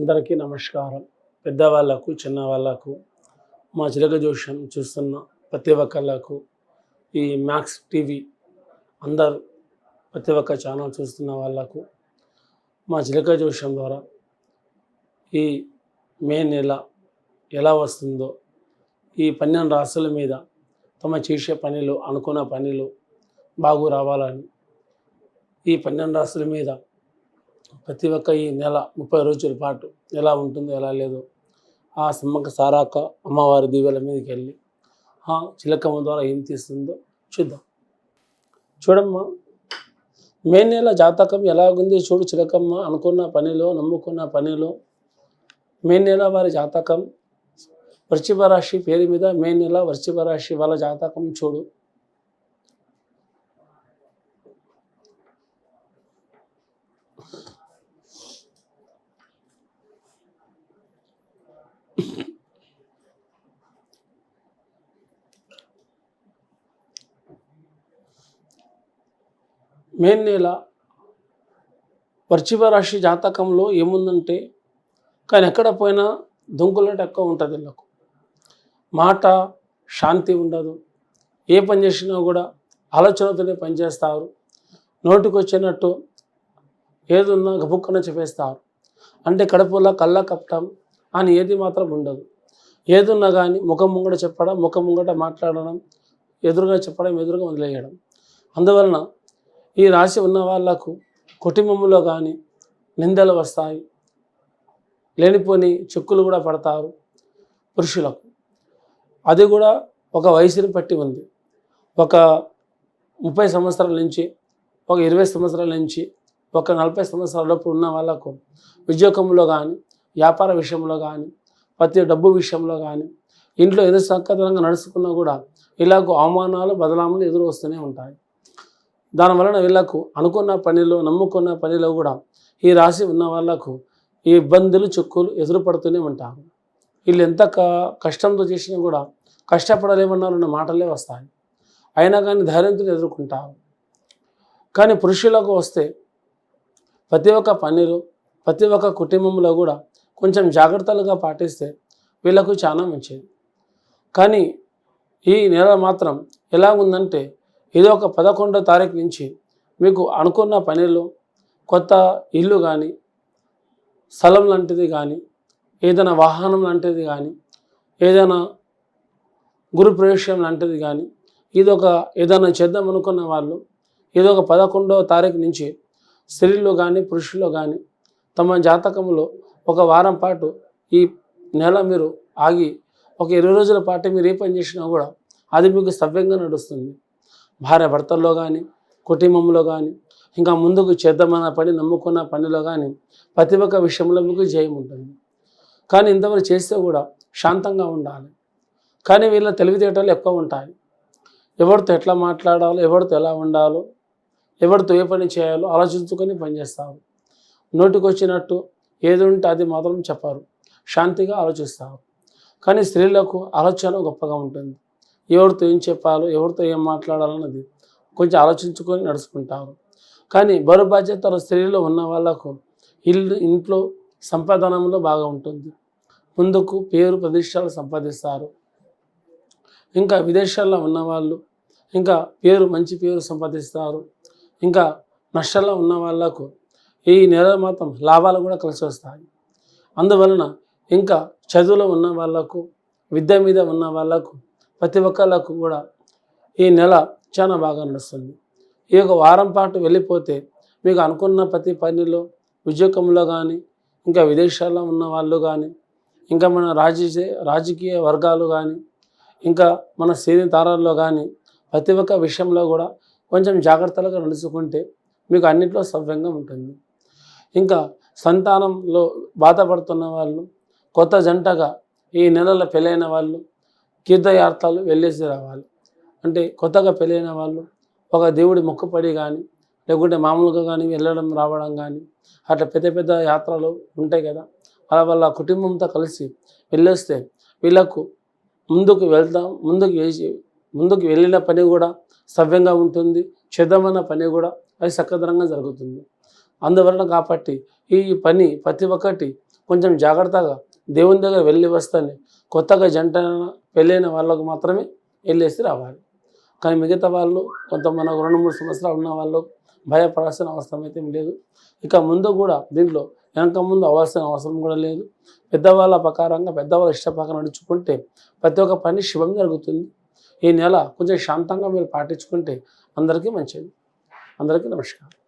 అందరికీ నమస్కారం. పెద్దవాళ్ళకు చిన్నవాళ్ళకు మా చిలక జోష్యం చూస్తున్న ప్రతి ఒక్కళ్ళకు ఈ మ్యాక్స్ టీవీ అందరు ప్రతి ఒక్క ఛానల్ చూస్తున్న వాళ్ళకు మా చిలక జోషం ద్వారా ఈ మే నెల ఎలా వస్తుందో ఈ పన్నెండు రాసుల మీద తమ చేసే పనిలో అనుకున్న పనిలో బాగు రావాలని ఈ పన్నెండు రాసుల మీద ప్రతి ఒక్క ఈ నెల ముప్పై రోజుల పాటు ఎలా ఉంటుందో ఎలా లేదో ఆ సమ్మక సారాక అమ్మవారి దీవెల మీదకి వెళ్ళి ఆ చిలకమ్మ ద్వారా ఏం తీస్తుందో చూద్దాం. చూడమ్మా మే నెల జాతకం ఎలాగుంది చూడు చిలకమ్మ అనుకున్న పనిలో నమ్ముకున్న పనిలో. మే నెల వారి జాతకం వృశ్చిక రాశి పేరు మీద మే నెల వృశ్చిక రాశి వాళ్ళ జాతకం చూడు. మే నెల వృశ్చిక రాశి జాతకంలో ఏముందంటే కానీ ఎక్కడ పోయినా దొంగలంటే ఎక్కువ ఉంటుంది వీళ్ళకు మాట శాంతి ఉండదు. ఏ పని చేసినా కూడా ఆలోచనతోనే పనిచేస్తారు నోటికి వచ్చినట్టు ఏదున్నా గబుక్కన చెప్పేస్తారు. అంటే కడుపులో కళ్ళ కప్పటం అని ఏది మాత్రం ఉండదు. ఏదున్నా కానీ ముఖం ముంగట చెప్పడం ముఖం ముంగట మాట్లాడడం ఎదురుగా చెప్పడం ఎదురుగా వదిలేయడం. అందువలన ఈ రాశి ఉన్న వాళ్ళకు కుటుంబంలో కానీ నిందలు వస్తాయి. లేనిపోని చెక్కులు కూడా పడతారు పురుషులకు. అది కూడా ఒక వయసుని బట్టి ఉంది. ఒక ముప్పై సంవత్సరాల నుంచి ఒక ఇరవై సంవత్సరాల నుంచి ఒక నలభై సంవత్సరాల లోపు ఉన్న వాళ్ళకు ఉద్యోగంలో కానీ వ్యాపార విషయంలో కానీ ప్రతి డబ్బు విషయంలో కానీ ఇంట్లో ఎదురు సక్కదనంగా నడుచుకున్నా కూడా ఇలాగ అవమానాలు బదలాములు ఎదురు వస్తూనే ఉంటాయి. దానివలన వీళ్ళకు అనుకున్న పనిలో నమ్ముకున్న పనిలో కూడా ఈ రాశి ఉన్న వాళ్ళకు ఈ ఇబ్బందులు చిక్కులు ఎదురుపడుతూనే ఉంటారు. వీళ్ళు ఎంత క కష్టంతో చేసినా కూడా కష్టపడలేమన్నారన్న మాటలే వస్తాయి. అయినా కానీ ధైర్యంతో ఎదుర్కొంటారు. కానీ పురుషులకు వస్తే ప్రతి ఒక్క పనిలో ప్రతి ఒక్క కుటుంబంలో కూడా కొంచెం జాగ్రత్తలుగా పాటిస్తే వీళ్ళకు చాలా మంచిది. కానీ ఈ నెల మాత్రం ఎలా ఉందంటే ఇది ఒక పదకొండో తారీఖు నుంచి మీకు అనుకున్న పనిలో కొత్త ఇల్లు కానీ స్థలం లాంటిది కానీ ఏదైనా వాహనం లాంటిది కానీ ఏదైనా గురు ప్రవేశం లాంటిది కానీ ఇది ఒక ఏదైనా చేద్దాం అనుకున్న వాళ్ళు ఇదొక ఒక పదకొండవ తారీఖు నుంచి స్త్రీలు కానీ పురుషులు కానీ తమ జాతకంలో ఒక వారం పాటు ఈ నెల మీరు ఆగి ఒక ఇరవై రోజుల పాటు మీరు ఏ పని చేసినా కూడా అది మీకు సవ్యంగా నడుస్తుంది. భార్య భర్తల్లో కానీ కుటుంబంలో కానీ ఇంకా ముందుకు చేద్దామన్న పని నమ్ముకున్న పనిలో కానీ ప్రతి ఒక్క విషయంలో మీకు జయం ఉంటుంది. కానీ ఇంతవరకు చేస్తే కూడా శాంతంగా ఉండాలి. కానీ వీళ్ళ తెలివితేటలు ఎక్కువ ఉంటాయి. ఎవరితో ఎట్లా మాట్లాడాలో ఎవరితో ఎలా ఉండాలో ఎవరితో ఏ పని చేయాలో ఆలోచించుకొని పనిచేస్తారు. నోటికి వచ్చినట్టు ఏది ఉంటే అది మాత్రం చెప్పారు. శాంతిగా ఆలోచిస్తారు. కానీ స్త్రీలకు ఆలోచన గొప్పగా ఉంటుంది. ఎవరితో ఏం చెప్పాలో ఎవరితో ఏం మాట్లాడాలన్నది కొంచెం ఆలోచించుకొని నడుచుకుంటారు. కానీ బరువు బాధ్యతలు స్త్రీలో ఉన్న వాళ్ళకు ఇల్లు ఇంట్లో సంపాదనంలో బాగా ఉంటుంది. ముందుకు పేరు ప్రతిష్టలు సంపాదిస్తారు. ఇంకా విదేశాల్లో ఉన్నవాళ్ళు ఇంకా పేరు మంచి పేరు సంపాదిస్తారు. ఇంకా నష్టాల్లో ఉన్న వాళ్ళకు ఈ నెల మాత్రం లాభాలు కూడా కలిసి వస్తాయి. అందువలన ఇంకా చదువులో ఉన్న వాళ్ళకు విద్య మీద ఉన్న వాళ్ళకు ప్రతి ఒక్కళ్ళకు కూడా ఈ నెల చాలా బాగా నడుస్తుంది. ఈ యొక్క వారం పాటు వెళ్ళిపోతే మీకు అనుకున్న ప్రతి పనిలో ఉద్యోగంలో కానీ ఇంకా విదేశాల్లో ఉన్న వాళ్ళు కానీ ఇంకా మన రాజకీయ రాజకీయ వర్గాలు కానీ ఇంకా మన సినీ తారాల్లో కానీ ప్రతి ఒక్క విషయంలో కూడా కొంచెం జాగ్రత్తలుగా నడుచుకుంటే మీకు అన్నింటిలో సవ్యంగా ఉంటుంది. ఇంకా సంతానంలో బాధపడుతున్న వాళ్ళు కొత్త జంటగా ఈ నెలలో పెళ్ళైన వాళ్ళు తీర్థయాత్రలు వెళ్ళేసి రావాలి. అంటే కొత్తగా పెళ్ళైన వాళ్ళు ఒక దేవుడి మొక్కుపడి కానీ లేకుంటే మామూలుగా కానీ వెళ్ళడం రావడం కానీ అట్లా పెద్ద పెద్ద యాత్రలు ఉంటాయి కదా. అలా వాళ్ళ కుటుంబంతో కలిసి వెళ్ళొస్తే వీళ్ళకు ముందుకు వెళ్తాం ముందుకు వేసి ముందుకు వెళ్ళిన పని కూడా సవ్యంగా ఉంటుంది చేద్దామన్న పని కూడా అది సక్కదనంగా జరుగుతుంది. అందువలన కాబట్టి ఈ పని ప్రతి ఒక్కటి కొంచెం జాగ్రత్తగా దేవుని దగ్గర వెళ్ళి వస్తేనే కొత్తగా జంట పెళ్ళైన వాళ్ళకు మాత్రమే వెళ్ళేసి రావాలి. కానీ మిగతా వాళ్ళు కొంత మనకు రెండు మూడు సంవత్సరాలు ఉన్న వాళ్ళు భయపడాల్సిన అవసరం అయితే లేదు. ఇక ముందు కూడా దీంట్లో వెనక ముందు అవ్వాల్సిన అవసరం కూడా లేదు. పెద్దవాళ్ళ ప్రకారంగా పెద్దవాళ్ళ ఇష్ట ప్రకారం నడుచుకుంటే ప్రతి ఒక్క పని శుభం జరుగుతుంది. ఈ నెల కొంచెం శాంతంగా మీరు పాటించుకుంటే అందరికీ మంచిది. అందరికీ నమస్కారం.